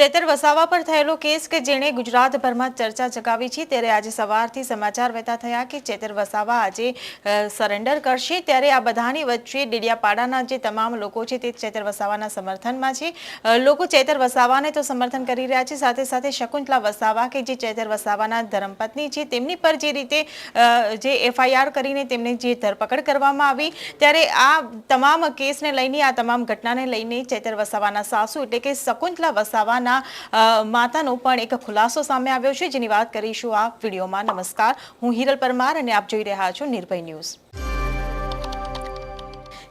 ચેતર વસાવા પર થયેલો કેસ કે જેણે ગુજરાતભરમાં ચર્ચા જગાવી છે, ત્યારે આજે સવારથી સમાચાર વહેતા થયા કે ચેતર વસાવા આજે સરેન્ડર કરશે. ત્યારે આ બધાની વચ્ચે ડેડિયાપાડાના જે તમામ લોકો છે, તે ચેતર વસાવાના સમર્થનમાં છે. લોકો ચેતર વસાવાને તો સમર્થન કરી રહ્યા છે, સાથે સાથે શકુંતલા વસાવા કે જે ચેતર વસાવાના ધર્મપત્ની છે, તેમની પર જે રીતે જે એફઆઈઆર કરીને તેમને જે ધરપકડ કરવામાં આવી, ત્યારે આ તમામ કેસને લઈને, આ તમામ ઘટનાને લઈને ચેતર વસાવાના સાસુ એટલે કે શકુંતલા વસાવાના અ, માતાનો પણ એક ખુલાસો સામે આવ્યો છે. જેની વાત કરીશું આ વિડીયોમાં. નમસ્કાર. હું હિરલ પરમાર અને આપ જોઈ રહ્યા છો નિર્ભય ન્યૂઝ.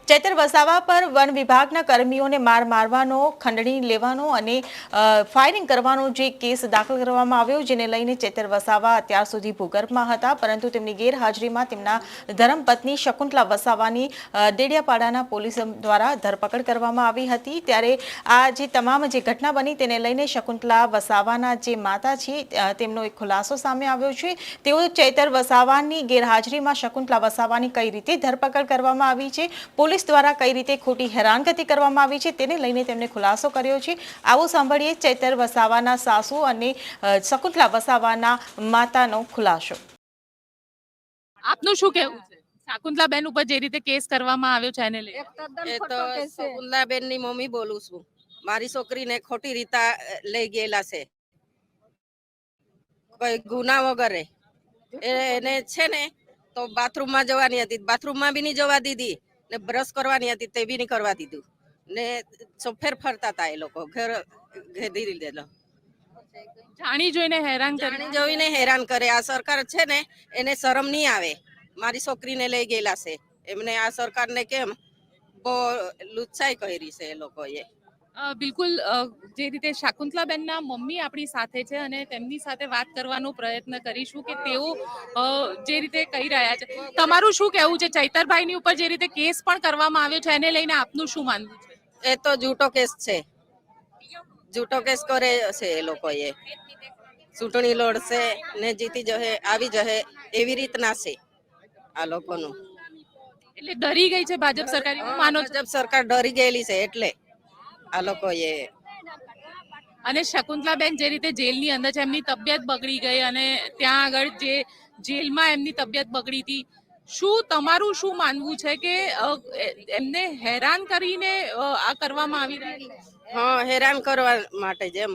ચૈતર વસાવા પર વન વિભાગના કર્મીઓને માર મારવાનો, ખંડણી લેવાનો અને ફાયરિંગ કરવાનો જે કેસ દાખલ કરવામાં આવ્યો, જેને લઈને ચેતર વસાવા અત્યાર સુધી ભૂગર્ભમાં હતા, પરંતુ તેમની ગેરહાજરીમાં તેમના ધર્મપત્ની શકુંતલા વસાવાની દેડિયાપાડાના પોલીસ દ્વારા ધરપકડ કરવામાં આવી હતી. ત્યારે આ જે તમામ જે ઘટના બની તેને લઈને શકુંતલા વસાવાના જે માતા છે તેમનો એક ખુલાસો સામે આવ્યો છે. તેઓ ચૈતર વસાવાની ગેરહાજરીમાં શકુંતલા વસાવાની કઈ રીતે ધરપકડ કરવામાં આવી છે? પોલીસ દ્વારા કઈ રીતે ખોટી હેરાનગતિ કરવામાં આવી છે તેને લઈને તેમણે ખુલાસો કર્યો છે. આવો સાંભળીએ ચૈતર વસાવાના સાસુ અને શકુંતલા વસાવાના માતાનો ખુલાસો. આપનું શું કેવું છે? શાકુંતલાબેન ઉપર જે રીતે કેસ કરવામાં આવ્યો છે એને લઈને. એ તો શકુંતલા બેનની મમ્મી બોલું છું. મારી છોકરીને ખોટી રીતે લઈ ગયેલા છે. કોઈ ગુના વગરે. એ- એને છે ને તો બાથરૂમમાં જવાની હતી. બાથરૂમમાં બી નહીં જવા દીધી. ને બ્રશ કરવાની હતી તે બી નહીં કરવા દીધું. ને ચોફેર ફરતા હતા એ લોકો ઘર ઘેરી લીધેલો જાણી જોઈને હેરાન જાણી જોઈને હેરાન કરે. આ સરકાર છે ને એને શરમ નહીં આવે. મારી છોકરીને લઈ ગયેલા છે. એમને આ સરકારને કેમ બહુ લુચ્છાઈ કરી છે એ લોકોએ. બિલકુલ જે રીતે શાકુંતલાબેનના મમ્મી આપણી સાથે છે અને તેમની સાથે વાત કરવાનો પ્રયત્ન કરીશું કે તેઓ જે રીતે કહી રહ્યા છે. તમારું શું કહેવું છે? ચૈતરભાઈની ઉપર જે રીતે કેસ પણ કરવામાં આવ્યો છે એને લઈને આપનું શું માનવું છે? એ તો જૂટો કેસ છે. જૂટો કેસ કરે છે એ લોકોએ. ચૂંટણી લડશે ને જીતી જશે આવી જશે એવી રીતના છે આ લોકોનું. એટલે ડરી ગઈ છે ભાજપ સરકાર? માનો ભાજપ સરકાર ડરી ગયેલી છે એટલે. આ લોકોએ. અને શકુંતલાબેન જે રીતે જેલની અંદર છે એમની તબિયત બગડી ગઈ અને ત્યાં આગળ જે જેલમાં એમની તબિયત બગડી હતી. શું તમારું શું માનવું છે કે એમને હેરાન કરીને આ કરવામાં આવી રહી હા હેરાન કરવા માટે જેમ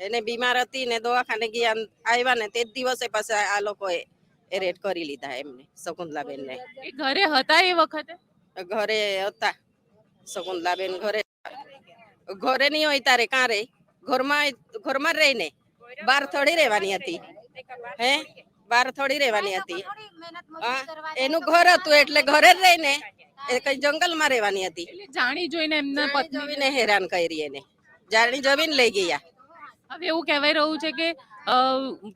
એને બીમાર હતી ને દવાખાને ગયા આવ્યા ને તે જ દિવસે પછી આ લોકોએ એ રેડ કરી લીધા એમને શકુંતલાબેન ને ઘરે હતા એ વખતે? ઘરે હતા. શકુંતલાબેન ઘરે ઘરે નહીં હોય તારે કાં રે? ઘરમાં ઘરમાં રહી રહીને. બાર થોડી રહેવાની હતી. હે? બાર થોડી રહેવાની હતી. એનું ઘર હતું એટલે ઘરે જ રહીને એ કઈ જંગલમાં રહેવાની હતી. જાણી જોઈને એમના પત્ની જમીને હેરાન કરી એને. જાણી જમીન લઈ ગયા. હવે એવું કહેવાય રહ્યું છે કે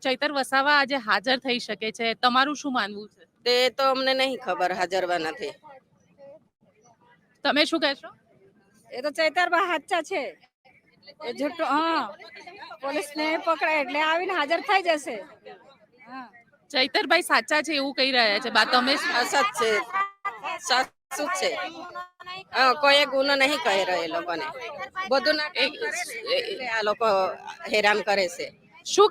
ચૈતર વસાવા આજે હાજર થઈ શકે છે. તમારું શું માનવું છે? તે તો અમને નહીં ખબર હાજરવા નથી તમે શું કહેશો? એ તો ચૈતરબા હાચા છે. એ જુઠ્ઠો હા. પોલીસ ને પકડાય એટલે આવીને હાજર થઈ જશે. હા. ચૈતરભાઈ સાચા છે એવું કહી રહ્યા છે. બા તમે શું- છે. સાચું છે. હા કોઈ ગુનો નહીં કહી રહ્યો એ લોકોને. બધું ના આ લોકો હેરાન કરે છે. શું